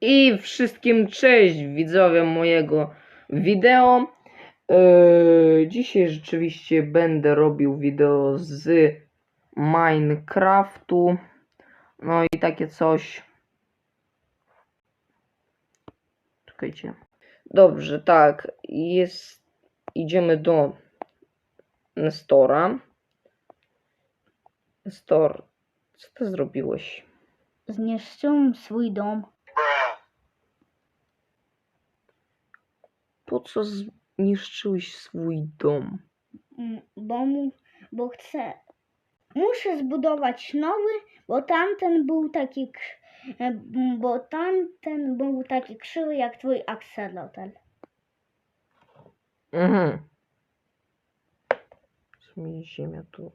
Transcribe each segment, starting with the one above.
I wszystkim cześć widzowie mojego wideo. Yy, dzisiaj rzeczywiście będę robił wideo z Minecraftu. No i takie coś. Czekajcie. Dobrze, tak. Jest. Idziemy do Nestora. Nestor, co ty zrobiłeś? Zniszczyłem swój dom. Po co zniszczyłeś swój dom? Mm, Bo, mu, bo chcę. Muszę zbudować nowy, bo tamten był taki. e, Bo tamten był taki krzywy jak twój akselotel. Mhm. Sumie ziemia tu.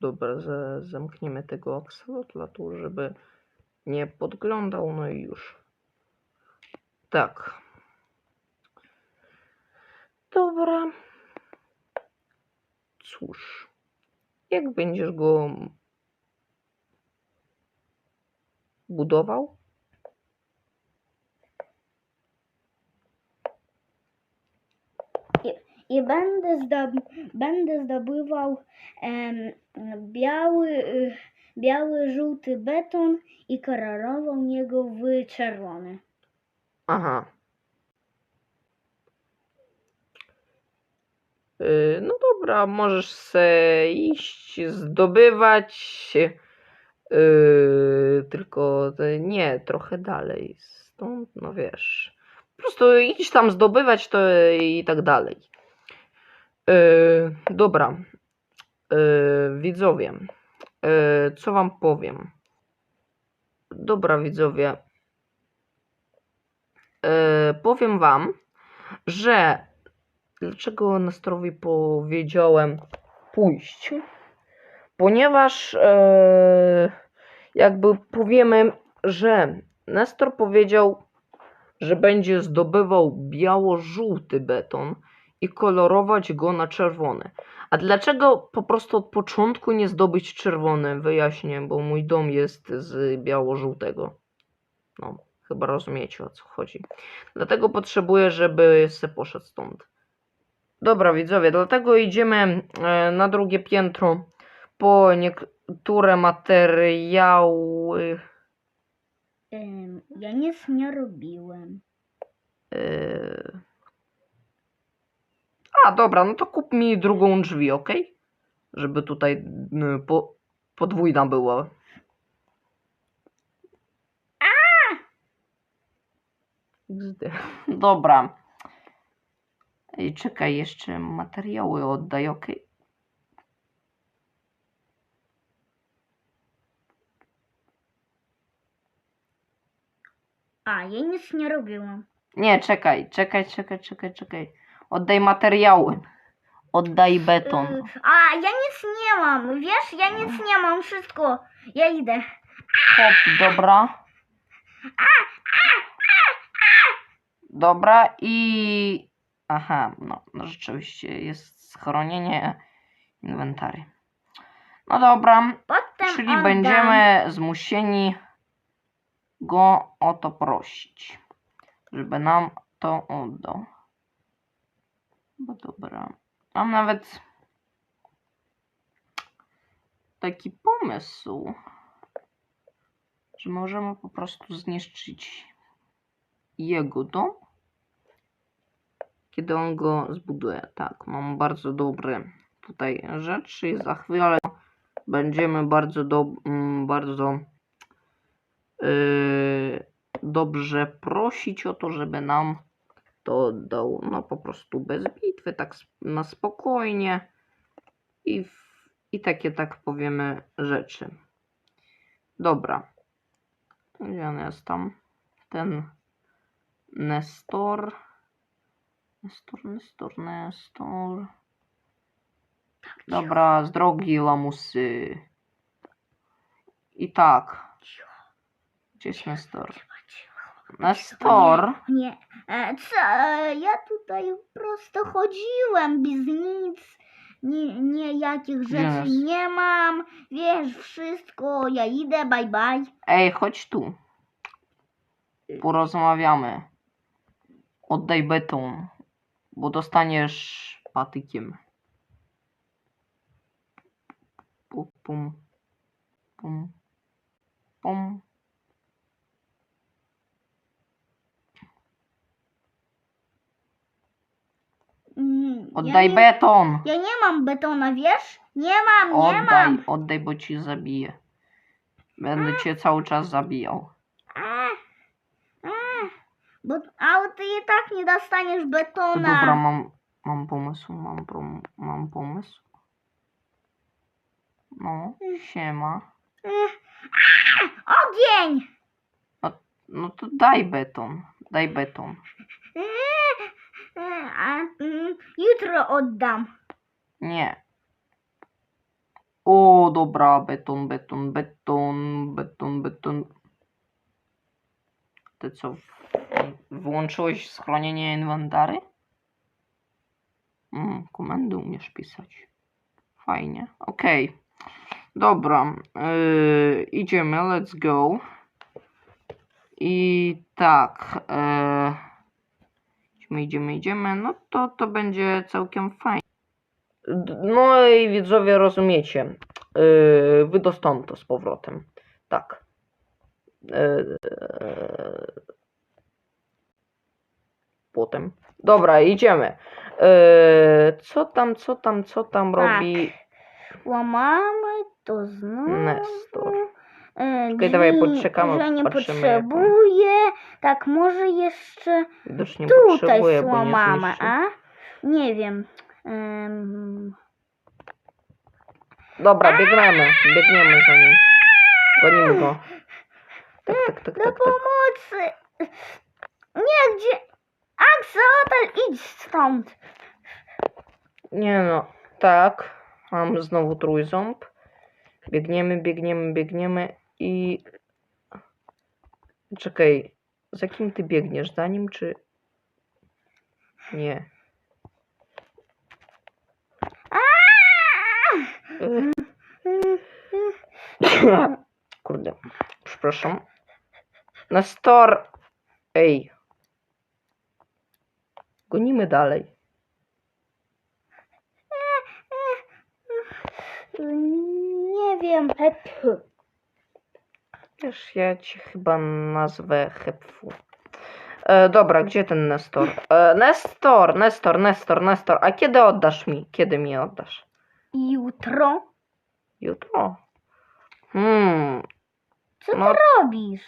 Dobra, za, zamkniemy tego aksolotla tu, żeby nie podglądał, no i już. Tak. Dobra. Cóż. Jak będziesz go budował? I będę, zdob, będę zdobywał biały, y, biały, żółty beton i kolorował niego w czerwony. Aha. Yy, No dobra, możesz se iść, zdobywać. Yy, tylko nie, trochę dalej. Stąd, no wiesz. Po prostu idź tam zdobywać to i tak dalej. Yy, dobra. Yy, widzowie. Yy, co wam powiem? Dobra, widzowie. Yy, powiem wam, że dlaczego Nestorowi powiedziałem pójść? Ponieważ e, jakby powiemy, że Nestor powiedział, że będzie zdobywał biało-żółty beton i kolorować go na czerwony. A dlaczego po prostu od początku nie zdobyć czerwony? Wyjaśnię, bo mój dom jest z biało-żółtego. No, chyba rozumiecie o co chodzi. Dlatego potrzebuję, żeby se poszedł stąd. Dobra, widzowie, dlatego idziemy e, na drugie piętro po niektóre materiały. Ja nic nie robiłem. e, A, dobra, no to kup mi drugą drzwi, ok? Żeby tutaj n, po, podwójna była. XD. Dobra. Ej, czekaj, jeszcze materiały oddaj, ok? A, ja nic nie robiłam. Nie, czekaj, czekaj, czekaj, czekaj, czekaj. Oddaj materiały. Oddaj beton. Y, A, ja nic nie mam. Wiesz, ja nic nie mam. Wszystko. Ja idę. Hop, dobra. Dobra i... Aha, no, no rzeczywiście jest schronienie inwentary. No dobra, Potem czyli oddam. będziemy zmusieni go o to prosić, żeby nam to oddał. Bo dobra. Mam nawet taki pomysł, że możemy po prostu zniszczyć jego dom, kiedy on go zbuduje. Tak, mam bardzo dobre tutaj rzeczy i za chwilę będziemy bardzo, do, mm, bardzo yy, dobrze prosić o to, żeby nam to oddał. No po prostu bez bitwy, tak na spokojnie i, w, i takie tak powiemy rzeczy. Dobra. Gdzie on jest tam? Ten Nestor. Nestor, Nestor, Nestor. Dobra, z drogi lamusy. I tak. Gdzie jest Nestor? Nestor. Nie. E, co? E, Ja tutaj prosto chodziłem bez nic. Nie, nie jakich rzeczy nie mam. Wiesz, wszystko. Ja idę, bye bye. Ej, chodź tu. Porozmawiamy. Oddaj beton, bo dostaniesz patykiem. Pum, pum, pum, pum. Mm, Oddaj ja nie, beton! Ja nie mam betona, wiesz? Nie mam, nie Oddaj, mam. oddaj, bo ci zabiję. Będę cię cały czas zabijał. A, a, bo, a ty i tak nie dostaniesz betona. Dobra, mam, mam pomysł, mam, prom, mam pomysł. No, siema. A, Ogień! No to daj beton, daj beton. Ech, A, mm, jutro oddam. Nie. O, dobra, beton, beton, beton, beton, beton. Ty co, wyłączyłeś schronienie inwentary? Mm, komendy umiesz pisać. Fajnie, okej. Dobra, yy, idziemy, let's go. I tak, yy, idziemy, idziemy, idziemy, no to to będzie całkiem fajnie. No i widzowie rozumiecie. Yy, wydo stąd to z powrotem. Tak. Yy, potem. Dobra, idziemy. Yy, co tam, co tam, co tam Tak. robi Łamamy to znowu. Nestor? E, Czekaj, dawaj, poczekamy, Że nie patrzymy, potrzebuję. Tak, może jeszcze Widocznie tutaj potrzebuję, bo nie złamamy, zniszczy. a? Nie wiem. Em, Dobra, biegniemy, biegniemy za nim. Gonimy go. Tak, tak, tak, do tak, tak. pomocy! Nie, gdzie... Axolotl, idź stąd! Nie no, tak. Mam znowu trójząb. Biegniemy, biegniemy, biegniemy i... Czekaj, za kim ty biegniesz? Za nim czy... Nie. Kurde, przepraszam. Nestor! Ej. Gonimy dalej. Nie wiem. Hep. Wiesz, ja cię chyba nazwę Hepfu. E, dobra, gdzie ten Nestor? E, Nestor, Nestor, Nestor, Nestor. A kiedy oddasz mi? Kiedy mi oddasz? Jutro? Jutro? Hmm, Co No. ty robisz?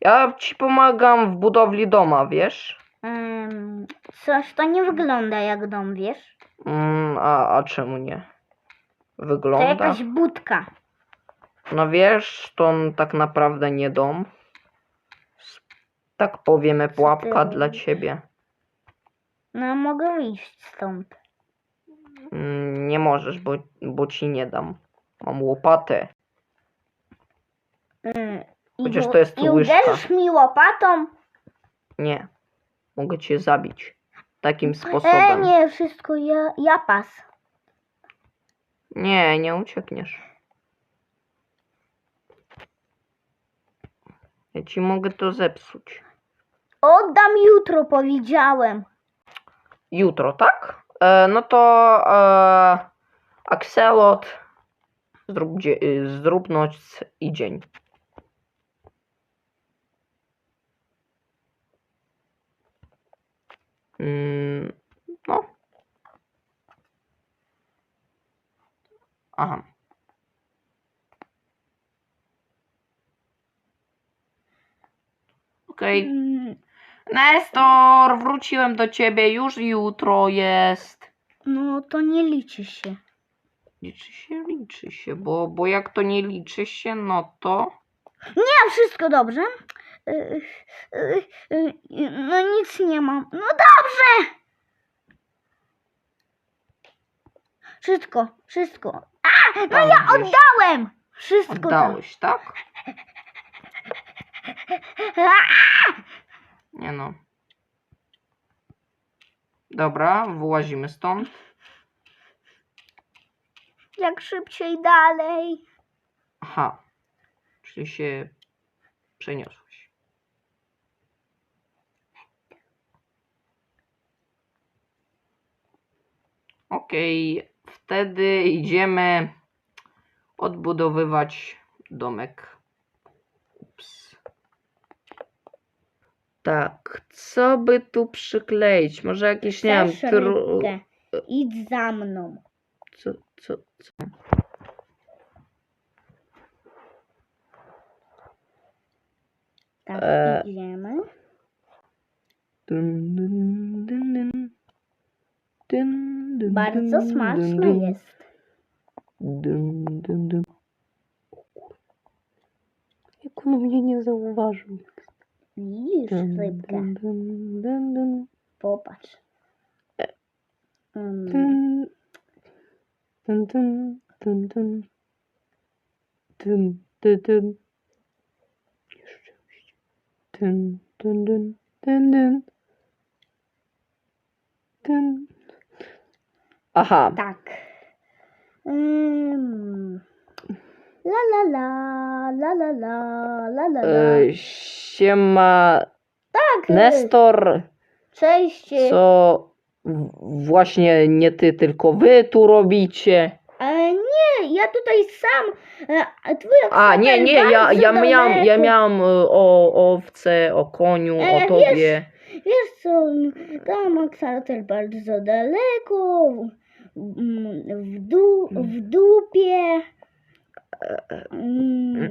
ja ci pomagam w budowli doma, wiesz? Em, coś to nie wygląda jak dom, wiesz? Mm, a, a czemu nie? To Wygląda? jakaś budka. No wiesz, to tak naprawdę nie dom. Tak powiemy, pułapka dla ciebie. No mogę wyjść stąd. Mm, Nie możesz, bo, bo ci nie dam. Mam łopatę. Mm, I, Chociaż u- to jest I łyżka. uderzysz mi łopatą? Nie. Mogę cię zabić. Takim E, sposobem. nie, wszystko ja, ja pas. Nie, nie uciekniesz. Ja ci mogę to zepsuć. Oddam jutro, powiedziałem. Jutro, tak? E, no to e, Axelot zrób, dzie- y, zrób noc i dzień. Mm, no. Aha. Okej. Mm, Nestor, wróciłem do ciebie, już jutro jest. no to nie liczy się. Liczy się, liczy się, bo, bo jak to nie liczy się, no to... Nie, wszystko dobrze. Y, y, y, no nic nie mam. No dobrze. Wszystko, wszystko. A, no ja oddałem. Wszystko tam. Oddałeś, tak? Nie no. Dobra, wyłazimy stąd. jak szybciej dalej. Aha. Czyli się przeniosłeś. Okej, wtedy idziemy odbudowywać domek. Tak, co by tu przykleić? Może jakieś, nie wiem, Chcesz tru... rybkę? Idź za mną. Co, co, co? Tak, E. idziemy. Dun, dun, dun, dun. Dun, dun, Bardzo dun, smaczne dun, jest. Dun, dun, dun. Jak on mnie nie zauważył. Видишь, рыбка? Попаш. Aha. Tak. Um. La la la, la la la, la la la. E, siema Tak, Nestor, Cześć. co właśnie nie ty, tylko wy tu robicie? Ale nie, ja tutaj sam. e, A nie, nie, ja, ja miałam, ja miałam y, o owce, o koniu, E, o wiesz- tobie. Wiesz co, tam aksatel bardzo daleko, w, w, du, w dupie. No,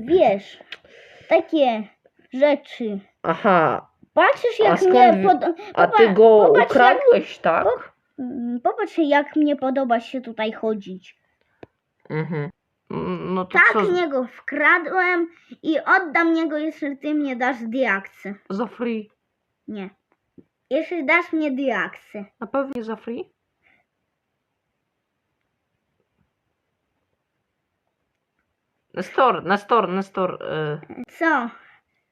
wiesz, takie rzeczy. Aha, Patrzysz jak skąd mnie pod... a ty go popatrz, jak- ukradłeś, tak? Mm, Popatrz jak mnie podoba się tutaj chodzić. Mhm. Mm, No to Tak co, niego wkradłem i oddam niego, jeśli ty mnie dasz diaksy. za free? Nie. Jeśli dasz mnie diaksy. Na pewno za free? Настор, Настор, Настор. Е... Э. Це.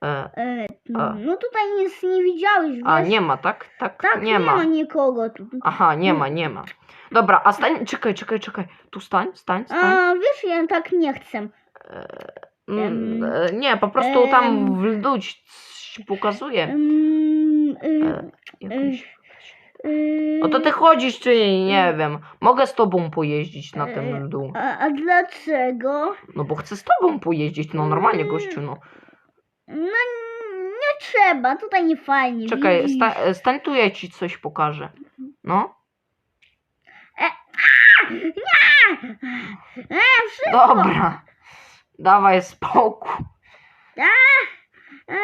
Е, э. е, э, ну, а. ну тут они не видялись. А, нема, так? Так, так нема. нема нікого тут. Ага, ну. нема, нема. Добра, а стань, чекай, чекай, чекай. Ту стань, стань, стань. А, видишь, я так эм, не chcę. Е, не, попросту там эм. в льду показує. Е, якось. No to ty chodzisz, czy nie wiem. Mogę z tobą pojeździć na E, tym ldu. a, a dlaczego? No bo chcę z tobą pojeździć, no normalnie gościu, no. No nie trzeba, tutaj nie fajnie. Czekaj, widzisz? sta, e, stań tu, ja ci coś pokażę. No, E, wszystko. dobra. Dawaj spokój. E,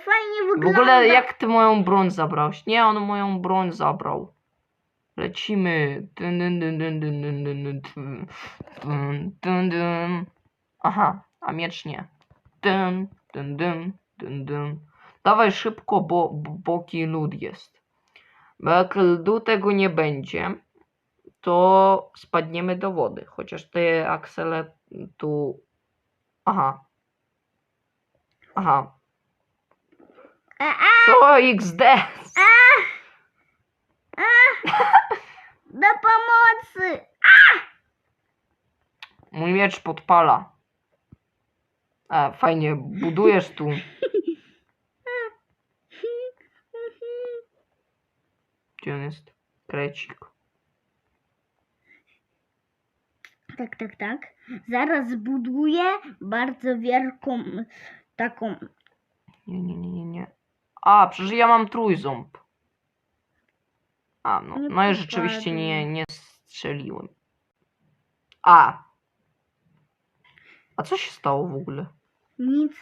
fajnie W wygląda. ogóle jak ty moją broń zabrałeś? Nie, on moją broń zabrał. Lecimy. Dun, dun, dun, dun, dun, dun, dun, dun, dun, dun, dun. Aha, a miecz nie. Dun, dun, dun, dun, dun. Dawaj szybko, bo, bo boki lód jest. Bo jak ldu tego nie będzie, to spadniemy do wody. Chociaż te aksele tu... Aha. Aha. Co XD? do pomocy. Mój miecz podpala. A, fajnie, budujesz tu. Gdzie on jest? Krecik. Tak, tak, tak. Zaraz zbuduję bardzo wielką taką. Nie, nie, nie, nie, nie. A, przecież ja mam trójząb. A, no, no i rzeczywiście nie, nie strzeliłem. A. A co się stało w ogóle? Nic.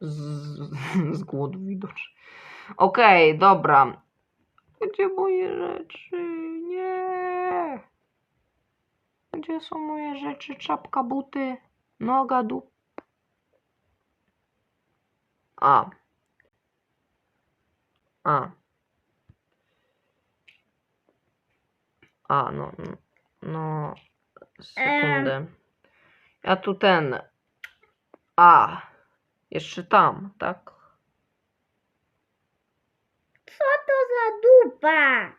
Z, z głodu widocznie. Okej, dobra. Gdzie moje rzeczy? Nie. Gdzie są moje rzeczy? Czapka, buty, noga, dup. A. A. A, no. no, No. Sekundę. Ja tu ten. A. Jeszcze tam, tak? Co to za dupa?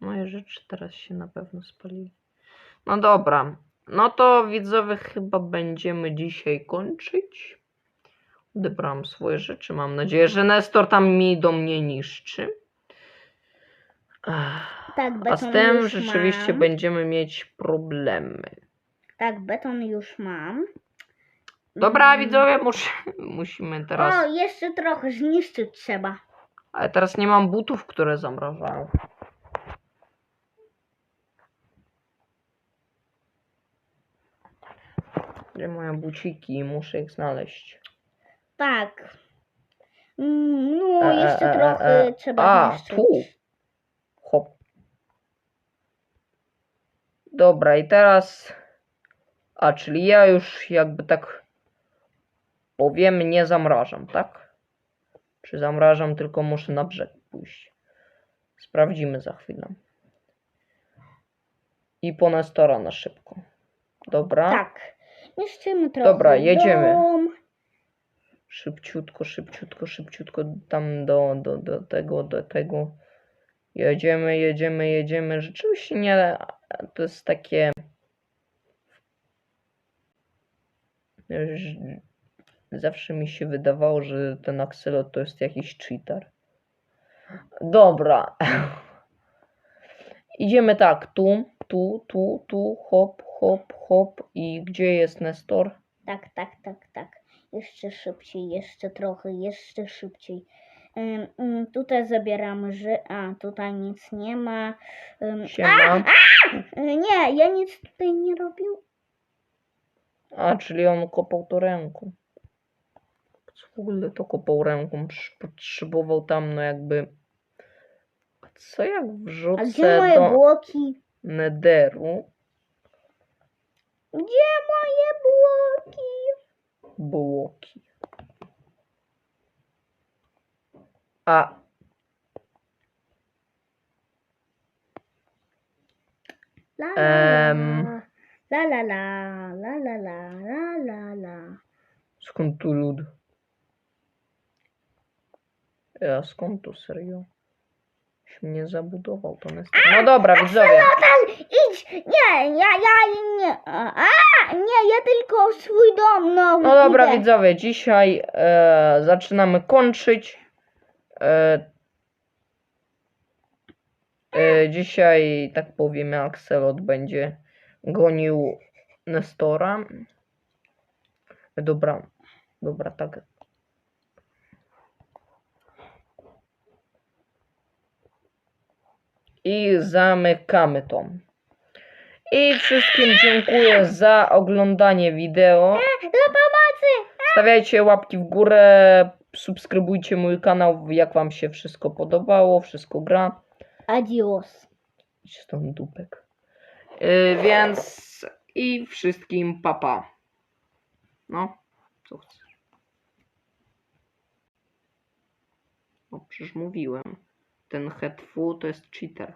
Moje rzeczy teraz się na pewno spalili. No dobra. No to widzowie chyba będziemy dzisiaj kończyć. Odebrałam swoje rzeczy. Mam nadzieję, że Nestor tam mi do mnie niszczy. Tak, A z tym rzeczywiście mam. będziemy mieć problemy. Tak, beton już mam. Dobra, Mm. widzowie, muszę, musimy teraz. O, jeszcze trochę zniszczyć trzeba. Ale teraz nie mam butów, które zamrażają. Gdzie moje buciki? Muszę ich znaleźć. Tak. Mm, No, E, e, jeszcze e, trochę e. trzeba A, zniszczyć. tu. Hop. Dobra, i teraz. A, czyli ja już jakby tak powiem, nie zamrażam, tak? Czy zamrażam, tylko muszę na brzeg pójść. Sprawdzimy za chwilę. I po na szybko. Dobra. Tak. Niszczymy trochę Dobra, jedziemy. dom. Szybciutko, szybciutko, szybciutko tam do, do, do tego, do tego. Jedziemy, jedziemy, jedziemy. Rzeczywiście nie, to jest takie. Zawsze mi się wydawało, że ten Axelot to jest jakiś cheater. Dobra. Idziemy tak, tu, tu, tu, tu, hop, hop, hop. I gdzie jest Nestor? Tak, tak, tak, tak. Jeszcze szybciej, jeszcze trochę, jeszcze szybciej. Ym, tutaj zabieramy, że. A, tutaj nic nie ma. Siema. y, nie, ja nic tutaj nie robił. A, czyli on kopał to ręką. Co w ogóle to kopał ręką? Potrzebował tam, no jakby. Co jak A gdzie wrzucę moje do bloki? nederu Gdzie moje bloki? Bloki? A, La la Em. la. La la la, la la la, la la la. skąd tu lód? Ja skąd tu serio? Się mnie zabudował to Nestor. No dobra, widzowie. Natal, idź! Nie, ja, ja nie. A, nie, ja tylko swój dom nowy. No dobra, idę. widzowie, dzisiaj e, zaczynamy kończyć. E, e, dzisiaj, tak powiem, Axelot będzie gonił Nestora. Dobra, dobra, tak. I zamykamy to. I wszystkim dziękuję za oglądanie wideo. Do pomocy! Stawiajcie łapki w górę, subskrybujcie mój kanał, jak wam się wszystko podobało, wszystko gra. Adios. Idź stąd dupek. Yy, więc i wszystkim papa. No, co chcesz? No, przecież mówiłem. Ten hetfu to jest cheater.